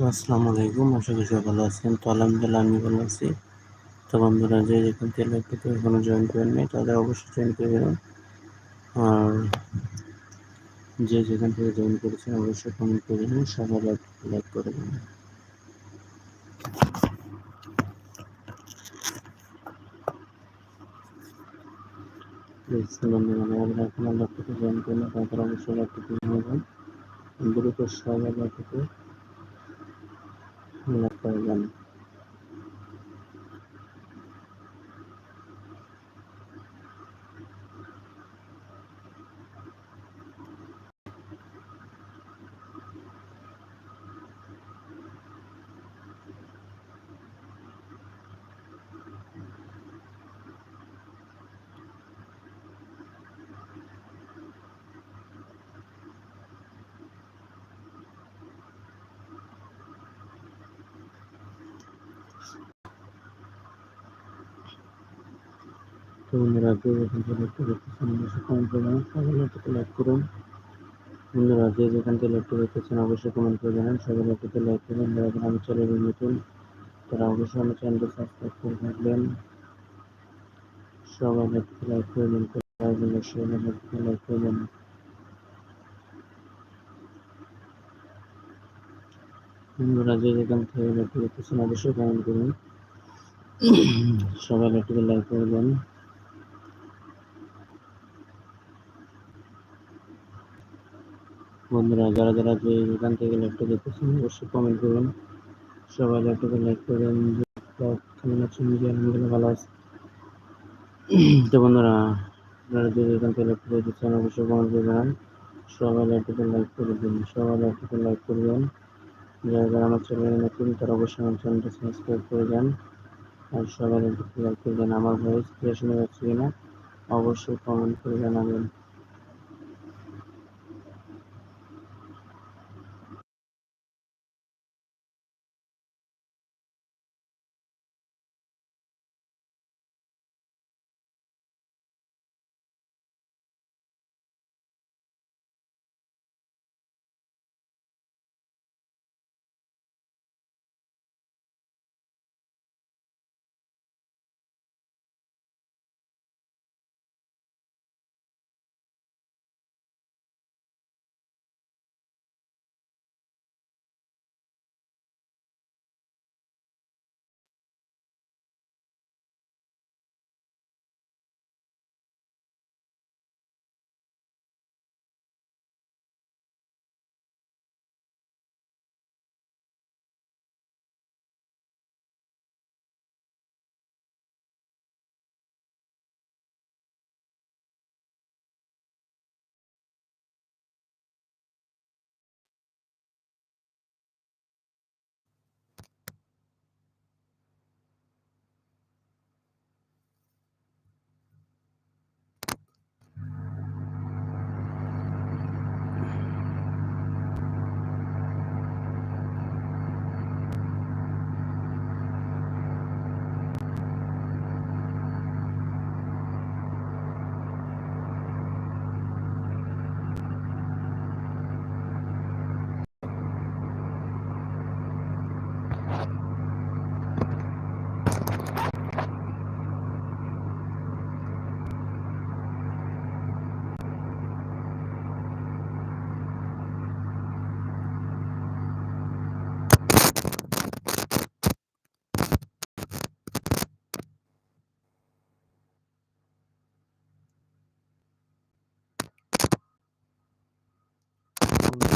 তো আসসালামু আলাইকুম। আশা করি সবাই ভালো আছেন। তো আলহামদুলিল্লাহ আমি ভালো আছি। তো বন্ধুরা, যে যেখান থেকে লাইভটিতে এখনও জয়েন করেন নাই তাদের অবশ্যই জয়েন করে দেবেন আর যে যেখান থেকে জয়েন করেছেন, অবশ্যই কমেন্ট করে দেবেন সবাই লাইক লাইক করে দেবেন আমাদের এখন জয়েন করেন তাদের অবশ্যই লাইভটিতে দ্রুত সবাই লাইভটিতে লাইক করে দেন বন্ধুরা যে যেখান থেকে লাইভটি দেখতেছেন অবশ্যই কমেন্ট করবেন সবাই লাইভটিতে লাইক করুন। যেখান থেকে দেখতেছেন, অবশ্যই করে জানান। লাইক করবেন যারা চ্যানেলে নতুন, তারা অবশ্যই আমার চ্যানেলটি সাবস্ক্রাইব করে থাকবেন সবাই লাইভটিতে লাইক সবাই লাইভটিতে লাইক করবেন বন্ধুরা, যে যেখান থেকে লাইভটি দেখতেছেন, অবশ্যই কমেন্ট করুন। সবাই লাইভটিতে লাইক করবেন বন্ধুরা, যারা যারা যে এখান থেকে লাইভটা দেখতেছেন, অবশ্যই কমেন্ট করুন সবাই লাইভটাকে লাইক করবেন। কেমন আছেন নিজে আলহামদুলিল্লাহ ভালো আছে। তো বন্ধুরা আপনারা যে এখান থেকে লাইভটা দেখতেছেন, অবশ্যই কমেন্ট করে জানান সবাই লাইভটাকে লাইক করে দিন। সবাই লাইভটাকে লাইক করবেন। যারা যারা আমার চ্যানেলে নতুন, তারা অবশ্যই আমার চ্যানেলটা সাবস্ক্রাইব করে দেন। আর সবাই লাইভটাকে লাইক করে দেন আমার ভয়েস ক্লিয়ার শোনা যাচ্ছে কিনা, অবশ্যই কমেন্ট করে জানাবেন।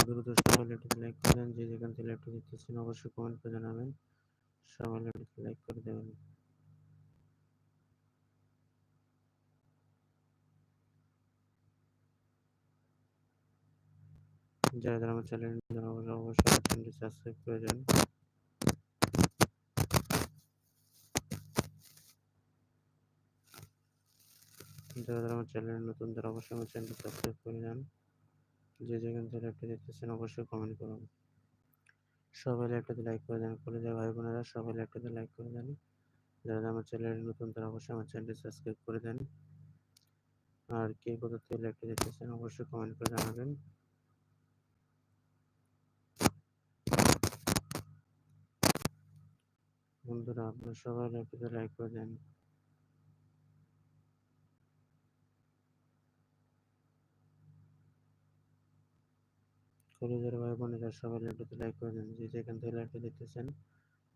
দ্রুত সবাই ল্যাপটপে লাইক করে দেন। যে যেখান থেকে ল্যাপটপ দেখতেছেন অবশ্যই কমেন্ট করে জানাবেন। সবাই ল্যাপটপে লাইক করে দেবেন। যারা যারা আমার চ্যানেল অবশ্যই চ্যানেলটি সাবস্ক্রাইব করে যান যারা যারা আমার চ্যানেল নতুন, তারা অবশ্যই আমার চ্যানেলটি সাবস্ক্রাইব করে যান যে যেখান থেকে লাইভটি দেখতেছেন, অবশ্যই কমেন্ট করুন। সবাই লাইভটাতে লাইক করে দেন। যায় ভাই বোনেরা, সবাই লাইভটাতে লাইক করে দেন। যারা আমার চ্যানেল নতুন, তারা অবশ্যই আমার চ্যানেলটি সাবস্ক্রাইব করে দেন। আর কে কোথা থেকে লাইভটি দেখতেছেন, অবশ্যই কমেন্ট করে জানাবেন। বন্ধুরা, আপনারা সবাই লাইভটিতে লাইক করে দেন। কলেজের ভাই বোনেরা সবাই লাইভটিতে লাইক করে দেন। যে যেখান থেকে লাইভটি দেখতেছেন,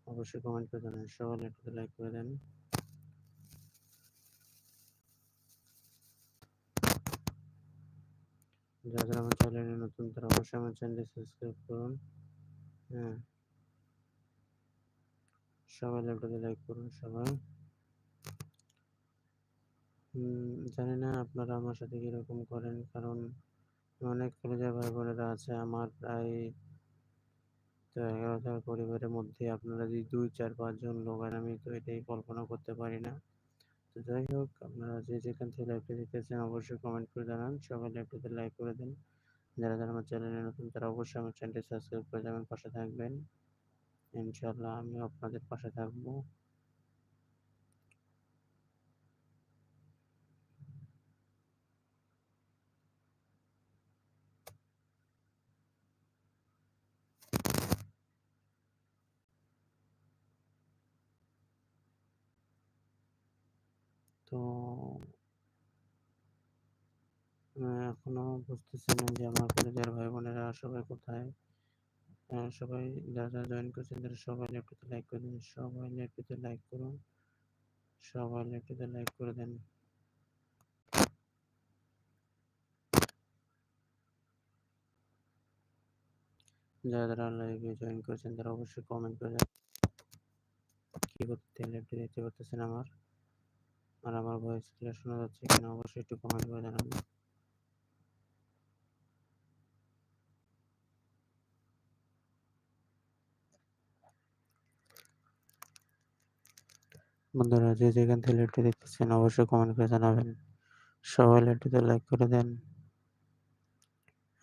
অবশ্যই কমেন্ট করে জানান। সবাই লাইভটিতে লাইক করে দেন। যারা যারা আমার চ্যানেলে নতুন, তারা অবশ্যই আমার চ্যানেলটি সাবস্ক্রাইব করুন। হ্যাঁ। সবাই লাইভটাতে লাইক করুন, সবাই। জানি না আপনারা আমার সাথে কীরকম করেন, কারণ অনেক কলেজের ভাই বোনেরা আছে আমার প্রায় তো এগারোটা পরিবারের মধ্যে আপনারা যদি দুই, চার পাঁচজন লোক আর আমি তো এটাই কল্পনা করতে পারি না। তো যাই হোক, আপনারা যে যেখান থেকে লাইভটা দেখতেছেন, অবশ্যই কমেন্ট করে জানান। সবাই লাইভটাতে লাইক করে দেন। যারা যারা আমার চ্যানেলে নতুন, তারা অবশ্যই আমার চ্যানেলটি সাবস্ক্রাইব করে যাবেন পাশে থাকবেন। ইনশাল্লাহ আমিও আপনাদের পাশে থাকব। তো এখনও বুঝতেছি না যে আমার কলেজের ভাই বোনেরা সবাই কোথায়। সবাই যারা জয়েন করছেন তারা সবাই ল্যাপটপে লাইক করে দিন সবাই ল্যাপটপে লাইক করুন, সবাই ল্যাপটপে লাইক করে দেন। যারা যারা লাইভে জয়েন করেছেন তারা অবশ্যই কমেন্ট করে কি করতে ল্যাপটপে দেখতে পারতেছেন আমার? আর আমার ভয়েস ক্লিয়ার শোনা যাচ্ছে কিনা অবশ্যই একটু কমেন্ট করে জানাবেন। বন্ধুরা, যে যেখান থেকে ল্যাপটপ দেখতেছেন অবশ্যই কমেন্ট করে জানাবেন। সবাই ল্যাপটপে লাইক করে দেন।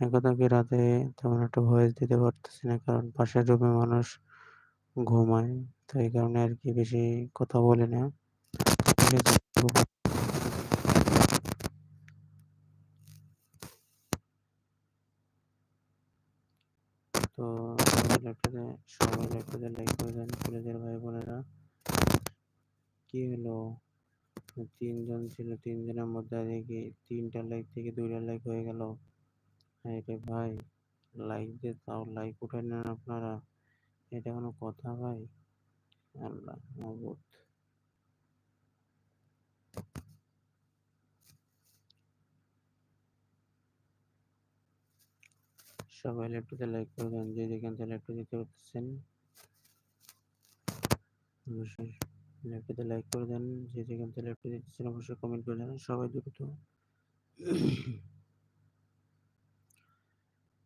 একথা কি রাতে তেমন একটা ভয়েস দিতে পারতেছি না, কারণ পাশের রুমে মানুষ ঘুমায়, তো এই কারণে আর কি বেশি কথা বলি না। ঠিক আছে? তো সবাই ল্যাপটপে সবাই লাইক করে দেন কলেজের ভাই বোনেরা। কি হলো? তিনজন ছিল, তিনজনের মধ্যে দেখি তিনটা লাইক থেকে দুইটা লাইক হয়ে গেল। হ্যাঁ রে ভাই লাইক দিয়ে তাও লাইক উঠাই নেন আপনারা। এটা কোনো কথা ভাই? আল্লাহ মহবুত সবাই ল্যাপটপে লাইক করে দেন যে যেখান থেকে ল্যাপটপ দিতে পারতেছেন অবশ্যই ল্যাপটপে লাইক করে দেন, যে যেখান থেকে ল্যাপটপ দিতেছেন অবশ্যই কমেন্ট করে জানান। সবাই দ্রুত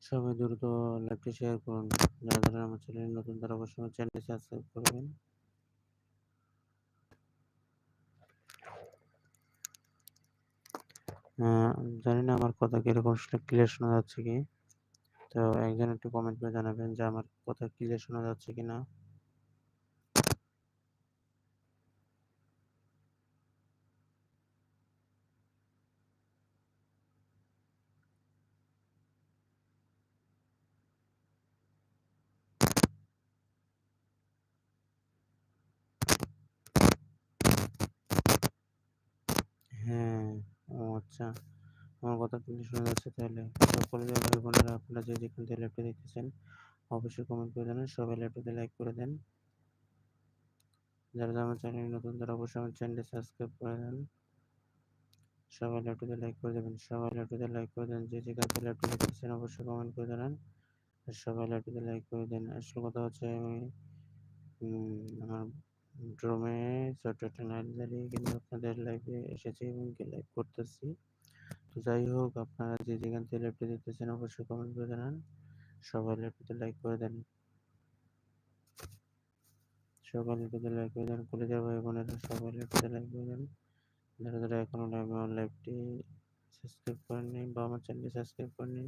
সবাই দ্রুত লাইভটি শেয়ার করুন। যারা যারা আমার চ্যানেল নতুন, তারা অবশ্যই আমার চ্যানেলটি সাবস্ক্রাইব করবেন। জানি না আমার কথা কীরকম ক্লিয়ার শোনা যাচ্ছে কি? তো একজন একটু কমেন্ট করে জানাবেন যে আমার কথা ক্লিয়ার শোনা যাচ্ছে কি না হ্যাঁ ও আচ্ছা আমার কথা ক্লিয়ার শোনা যাচ্ছে। তাহলে সকলে ভাই বোনেরা আপনারা যে যেখান থেকে ল্যাপটপ দেখতেছেন, অবশ্যই কমেন্ট করে জানান। সবাই ল্যাপটপে লাইক করে দেন। যারা আমার চ্যানেল নতুন, তারা অবশ্যই আমার চ্যানেলটি সাবস্ক্রাইব করে দেন। সবাই ল্যাপটপে লাইক করে দেবেন। সবাই ল্যাপটপে লাইক করে দেন। যে যেখান থেকে ল্যাপটপ দেখতেছেন, অবশ্যই কমেন্ট করে জানান। আর সবাই ল্যাপটপে লাইক করে দেন। আসল কথা হচ্ছে আমি আমার ড্রোমে লাইট জ্বালিয়ে কিন্তু আপনাদের লাইভে এসেছি এবং লাইভ করতেছি। তো যাই হোক, আপনারা যে যেখান থেকে ল্যাপটপ দেখতেছেন অবশ্যই কমেন্ট করে জানান। সবাই ল্যাপটপে লাইক করে দেন। সবাই ল্যাপটপে লাইক করে দেন। কলেজের ভাই বোনেরা সবাই ল্যাপটপে লাইক করে দেন। যারা যারা এখনও আমার লাইভটি সাবস্ক্রাইব করেননি বা আমার চ্যানেলটি সাবস্ক্রাইব করেননি,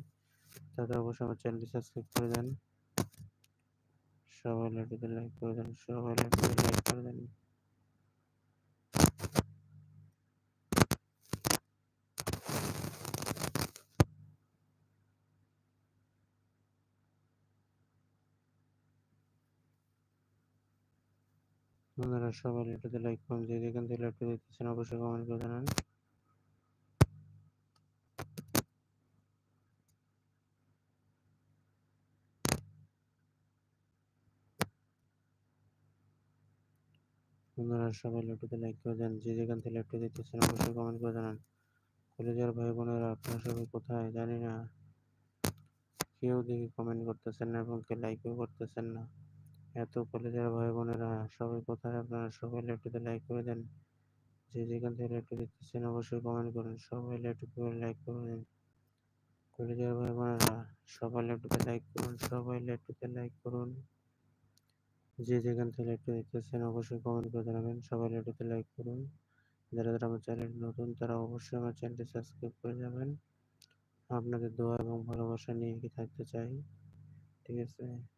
তাদের অবশ্যই আমার চ্যানেলটি সাবস্ক্রাইব করে দেন। সবাই ল্যাপটপে লাইক করে দেন। সবাই ল্যাপটপে লাইক করে দেন। বন্ধুরা, সবাই লাইক করুন যে যেখান থেকে অবশ্যই কমেন্ট করে জানান। সবাই লাইভটাতে লাইক করে দেন। যে যেখান থেকে লাইভটা দেখতেছেন, অবশ্যই কমেন্ট করে জানান। কলেজের ভাই বোনেরা, আপনারা সবাই কোথায়? জানি না। কেউ দেখি কমেন্ট করতেছেন না এবং কেউ লাইকও করতেছেন না। এত কলেজের ভাই বোনেরা, সবাই কোথায় আপনারা? সবাই লাইভটাতে লাইক করে দেন। যে যেখান থেকে লাইভটা দেখতেছেন অবশ্যই কমেন্ট করুন। সবাই করে লাইক করে দেন। কলেজের ভাই বোনেরা, সবাই লাইভটাতে লাইক করুন। সবাই লাইভটাতে লাইক করুন। যে যেখান থেকে লাইভটা দেখতেছেন অবশ্যই কমেন্ট করে জানাবেন। সবাই লাইভটাতে লাইক করুন। যারা যারা আমার চ্যানেল নতুন, তারা অবশ্যই আমার চ্যানেলটি সাবস্ক্রাইব করে যাবেন। আপনাদের দোয়া এবং ভালোবাসা নিয়ে কি থাকতে চাই। ঠিক আছে?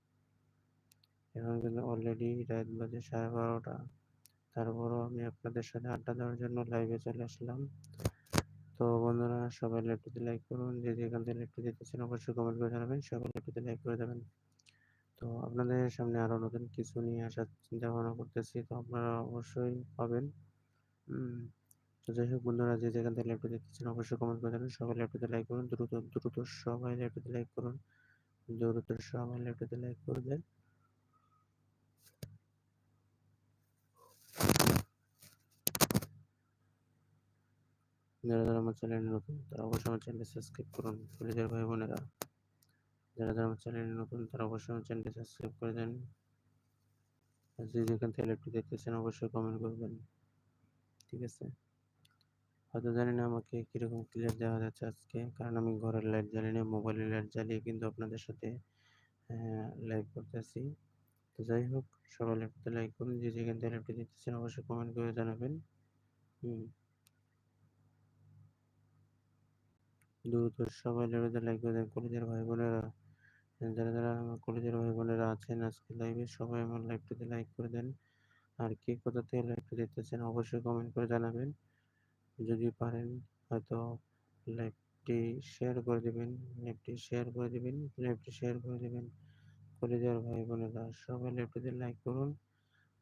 এখন কিন্তু অলরেডি রাত বাজে সাড়ে বারোটা। তারপরও আমি আপনাদের সাথে আড্ডা দেওয়ার জন্য লাইভে চলে আসলাম। তো বন্ধুরা, সবাই লাইভটিতে লাইক করুন। যে যেখান থেকে লাইভটি দেখতেছেন, অবশ্যই কমেন্ট করে জানাবেন। সবাই লাইভটিতে লাইক করে দেবেন। তো আপনাদের সামনে আরও নতুন কিছু নিয়ে আসার চিন্তা ভাবনা করতেছি, তো আপনারা অবশ্যই পাবেন। তো যাই হোক বন্ধুরা, যে যেখান থেকে লাইভটি দেখতেছেন, অবশ্যই কমেন্ট করে জানাবেন। সবাই লাইভটিতে লাইক করুন। দ্রুত দ্রুত সবাই লাইভটিতে লাইক করুন। দ্রুত সবাই লাইভটিতে লাইক করে দেন। যারা যারা আমার চ্যানেলে নতুন, তারা অবশ্যই আমার চ্যানেলটি সাবস্ক্রাইব করুন। কলেজের ভাই বোনেরা, যারা যারা আমার চ্যানেলে নতুন, তারা অবশ্যই আমার চ্যানেলটি সাবস্ক্রাইব করে দেন। যে যেখান থেকে লাইভটি দেখতেছেন, অবশ্যই কমেন্ট করবেন। ঠিক আছে? হয়তো জানি না আমাকে কীরকম ক্লিয়ার দেওয়া যাচ্ছে আজকে, কারণ আমি ঘরের লাইট জ্বালিয়ে মোবাইলের লাইট জ্বালিয়ে কিন্তু আপনাদের সাথে লাইভ করতেছি। তো যাই হোক, সবাই লাইভটা লাইক করুন, যে যেখান থেকে লাইভটি দেখতেছেন, অবশ্যই কমেন্ট করে জানাবেন। হুম। দ্রুত সবাই লাইভে লাইক করে দেন কলেজের ভাই বোনেরা যারা যারা আমার কলেজের ভাই বোনেরা আছেন আজকে লাইভে সবাই আমার লাইভটিতে লাইক করে দেন। আর কে কোথা থেকে লাইভটা দেখতেছেন অবশ্যই কমেন্ট করে জানাবেন। যদি পারেন, হয়তো লাইভটি শেয়ার করে দেবেন লাইভটি শেয়ার করে দেবেন লাইভটি শেয়ার করে দেবেন। কলেজের ভাই বোনেরা সবাই লাইভটিতে লাইক করুন।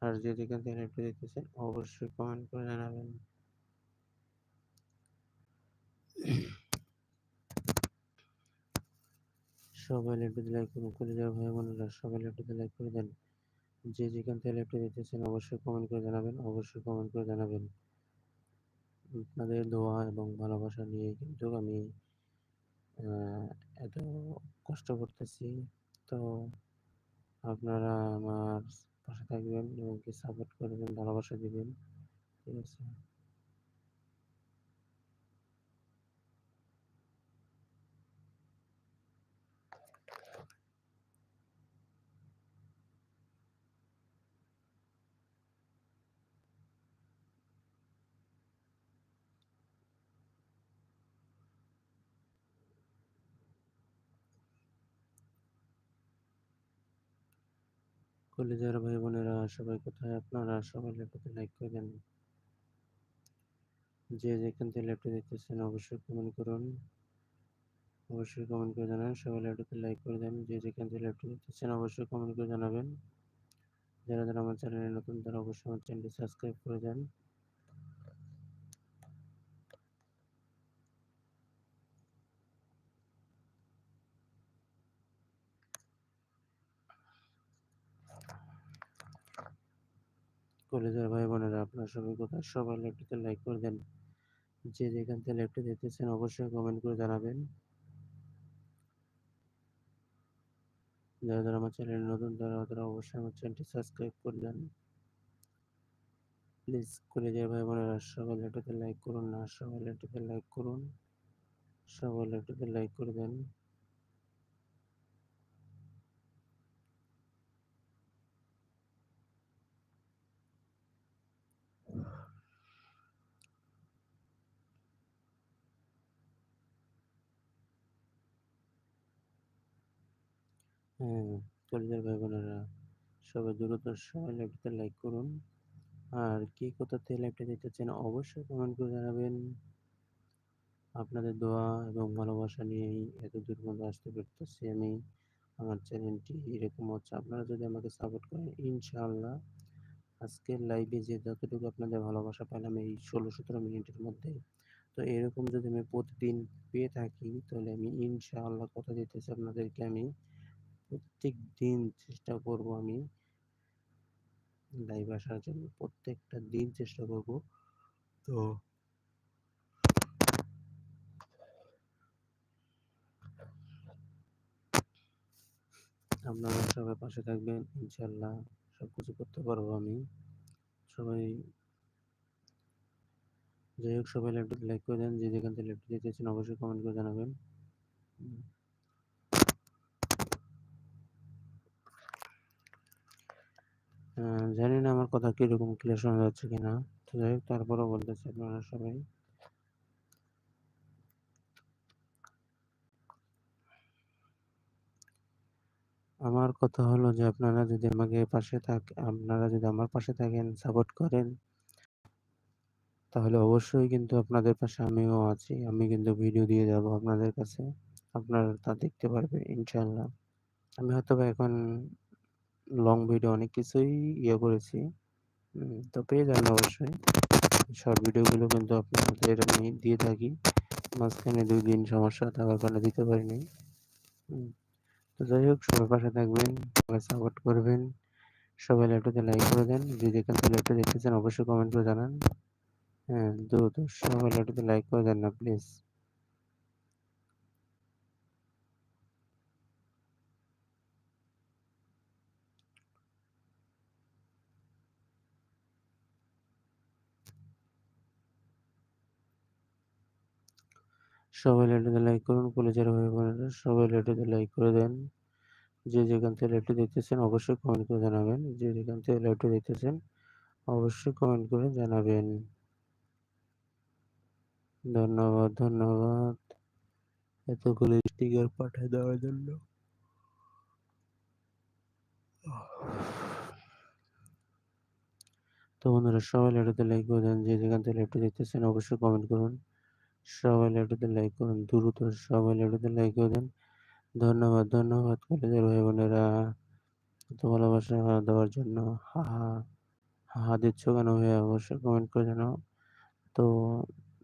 আর যে যেখান থেকে লাইভটি দেখতেছেন, অবশ্যই কমেন্ট করে জানাবেন। সবাই লাইভটিতে লাইক করুন কলেজের ভাই বোনেরা, সবাই লাইভটিতে লাইক করে দেন। যে যেখান থেকে লাইভটি দেখতেছেন অবশ্যই কমেন্ট করে জানাবেন, অবশ্যই কমেন্ট করে জানাবেন। আপনাদের দোয়া এবং ভালোবাসা নিয়ে কিন্তু আমি এত কষ্ট করতেছি। তো আপনারা আমার পাশে থাকবেন এবং কি সাপোর্ট করবেন, ভালোবাসা দিবেন। ঠিক আছে। কলেজের ভাই বোনেরা সবাই কোথায় আপনারা? সবাই ল্যাপটপে লাইক করে দেন। যে যেখান থেকে ল্যাপটপ দেখতেছেন, অবশ্যই কমেন্ট করুন। অবশ্যই কমেন্ট করে জানান সবাই ল্যাপটপে লাইক করে দেন। যে যেখান থেকে ল্যাপটপ দেখতেছেন, অবশ্যই কমেন্ট করে জানাবেন। যারা যারা আমার চ্যানেলে নতুন, তারা অবশ্যই আমার চ্যানেলটি সাবস্ক্রাইব করে দেন। কলেজের ভাই বোনেরা আপনার সবাই কোথায়? সবাই ল্যাপটিতে লাইক করে দেন। যে যেখান থেকে ল্যাপটপ দেখতেছেন, অবশ্যই কমেন্ট করে জানাবেন। যারা আমার চ্যানেল নতুন, তারা তারা অবশ্যই আমার চ্যানেলটি সাবস্ক্রাইব করে দেন। প্লিজ কলেজের ভাই বোনেরা সবাই ল্যাপটপে লাইক করুন না সবাই ল্যাপটপে লাইক করুন। সবাই ল্যাপটপে লাইক করে দেন। হ্যাঁ কলেজের ভাই বোনেরা সবাই দ্রুত সবাই লাইভটিতে লাইক করুন। আর কি কোথা থেকে লাইভটা দেখতে চান অবশ্যই কমেন্ট করে জানাবেন। আপনাদের দোয়া এবং ভালোবাসা নিয়েই এত দূর পর্যন্ত আসতে পারতেছি আমি। আমার চ্যানেলটি এরকম হচ্ছে। আপনারা যদি আমাকে সাপোর্ট করেন, ইনশাআল্লাহ। আজকের লাইভে যে যতটুকু আপনাদের ভালোবাসা পেলাম এই ষোলো সতেরো মিনিটের মধ্যে। তো এরকম যদি আমি প্রতিদিন পেয়ে থাকি, তাহলে আমি ইনশাআল্লাহ কথা দিতেছি আপনাদেরকে আমি। প্রত্যেক দিন চেষ্টা করব আমি লাইভ আসার জন্য, প্রত্যেকটা দিন চেষ্টা করব। তো আপনারা সবাই পাশে থাকবেন ইনশাল্লাহ সব কিছু করতে পারব আমি। সবাই যাই হোক, সবাই ল্যাপটপ লাইক করে দেন, যে যেখান থেকে ল্যাপটপ দিতেছেন অবশ্যই কমেন্ট করে জানাবেন। জানি না আমার কথা কীরকম ক্লিয়ার শোনা যাচ্ছে কিনা। তো যাই হোক, তারপরও বলতেছি আপনারা সবাই। আমার কথা হলো যে আপনারা যদি আমাকে পাশে থাক, আপনারা যদি আমার পাশে থাকেন সাপোর্ট করেন, তাহলে অবশ্যই কিন্তু আপনাদের পাশে আমিও আছি। আমি কিন্তু ভিডিও দিয়ে যাব আপনাদের কাছে। আপনারা তা দেখতে পারবে ইনশাল্লাহ আমি হয়তো এখন লং ভিডিও অনেক কিছুই ইয়ে করেছি। তো পেয়ে যাবেন অবশ্যই। শর্ট ভিডিওগুলো কিন্তু আপনাদের আমি দিয়ে থাকি। মাঝখানে দুই দিন সমস্যা থাকার কারণে দিতে পারিনি। তো যাই হোক সবার পাশে থাকবেন, সবাই সাপোর্ট করবেন। সবাই ল্যাপটপে লাইক করে দেন। যে যেখান থেকে ল্যাপটপ দেখতেছেন, অবশ্যই কমেন্ট করে জানান। হ্যাঁ দ্রুত সবাই ল্যাপটপে লাইক করে দেন না প্লিজ সবাই ল্যাপটপে লাইক করুন কলেজের ভাই বোনেরা সবাই ল্যাপটপে লাইক করে দেন। যে যেখান থেকে লাইভটি দেখতেছেন, অবশ্যই কমেন্ট করে জানাবেন। যে যেখান থেকে লাইভটি দেখতেছেন, অবশ্যই কমেন্ট করে জানাবেন। ধন্যবাদ ধন্যবাদ। এতগুলো স্টিকার পাঠিয়ে দেওয়ার জন্য। তো বন্ধুরা, সবাই লাইভটিতে লাইক করে দেন। যে যেখান থেকে লাইভটি দেখতেছেন, অবশ্যই কমেন্ট করুন। সবাই লাইভটিতে লাইক করুন, দ্রুত সবাই লাইভটিতে লাইক করে দেন। ধন্যবাদ ধন্যবাদ কলেজের ভাই বোনেরা। এত ভালোবাসা দেওয়ার জন্য। হা হা হা দিচ্ছ কেন ভাইয়া? অবশ্যই কমেন্ট করে জানাও। তো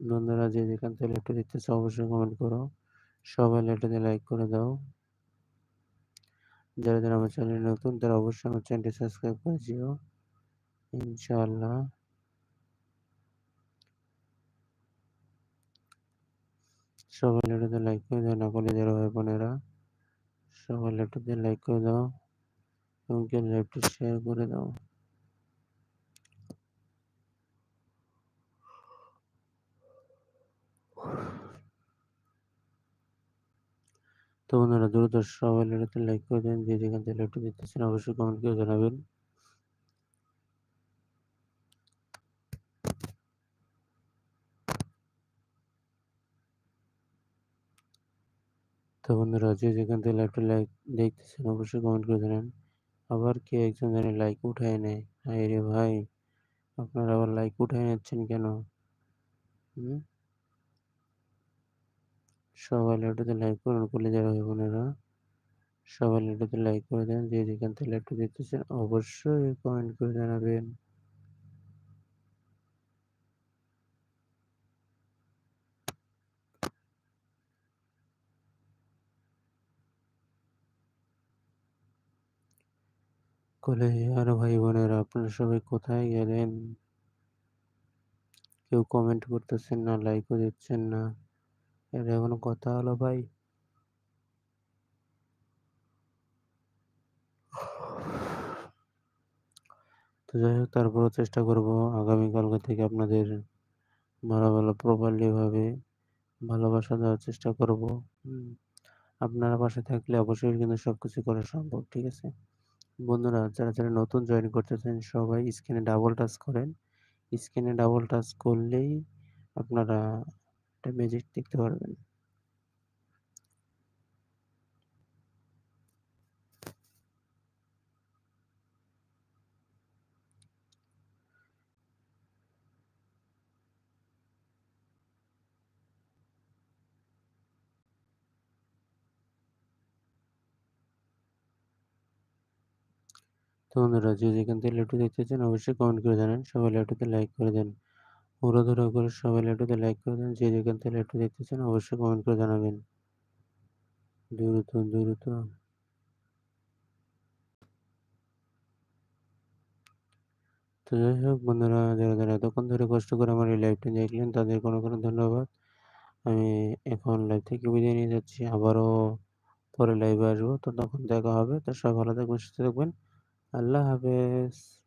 বন্ধুরা যে যেখান থেকে লেটে দিতেছে অবশ্যই কমেন্ট করো। সবাই লেটাতে লাইক করে দাও। যারা যারা আমার চ্যানেল নতুন, তারা অবশ্যই আমার চ্যানেলটি সাবস্ক্রাইব করে দিও। ইনশাআল্লাহ। সবাই লেটাতে লাইক করে দাও না কলেজের ভাই বোনেরা। সবাই ল্যাপটপে লাইক করে দাও এবং ল্যাপটপ শেয়ার করে দাও। তো বন্ধুরা, দ্রুত সবাই লাইক করে দেন। যে যেখান থেকে ল্যাপটপ দিতেছেন অবশ্যই কমেন্ট করে জানাবেন। তো বন্ধুরা, যে যেখান থেকে লাইভটা লাইক দেখতেছেন, অবশ্যই কমেন্ট করে জানান। আবার কে একজন জানে লাইক উঠায় নেয়। হাই রে ভাই, আপনারা আবার লাইক উঠায় নিচ্ছেন কেন? সবাই লাইভটাতে লাইক করুন করলে যারা ভাই বোনেরা সবাই লাইভটাতে লাইক করে দেন। যে যেখান থেকে লাইভটা দেখতেছেন, অবশ্যই কমেন্ট করে জানাবেন। আর ভাই বোনেরা আপনারা সবাই কোথায় গেলেন? কেউ কমেন্ট করতেছেন না লাইকও দিচ্ছেন না। এটা কোনো কথা হলো ভাই। তো যাই হোক, তারপরও চেষ্টা করব আগামীকালকে থেকে আপনাদের ভালো ভালো প্রপারলি ভাবে ভালোবাসা দেওয়ার চেষ্টা করব। আপনারা পাশে থাকলে অবশ্যই কিন্তু সব কিছু করা সম্ভব, ঠিক আছে? বন্ধুরা, যারা যারা নতুন জয়েন করতেছেন সবাই স্ক্রিনে ডাবল টাচ করেন। স্ক্রিনে ডাবল টাচ করলেই আপনারা একটা ম্যাজিক দেখতে পারবেন। তো বন্ধুরা যে যেখান থেকে লেটু দেখতে চান, অবশ্যই কমেন্ট করে জানান। সবাই লাইভটিতে লাইক করে দেন। উড়াধুরা করে সবাই লাইভটিতে লাইক করে দেন। যে যেখান থেকে লেটু দেখতে চান, অবশ্যই কমেন্ট করে জানাবেন। দ্রুত দ্রুত। তো যাই হোক বন্ধুরা, যারা যারা এতক্ষণ ধরে কষ্ট করে আমার এই লাইভটি দেখলেন, তাদের কোনো কোনো ধন্যবাদ। আমি এখন লাইভ থেকে বিদায় নিয়ে যাচ্ছি। আবারও পরে লাইভে আসব। তো তখন দেখা হবে। তো সবাই ভালো থাকবেন, সুস্থ থাকবেন। আল্লাহ হাফেজ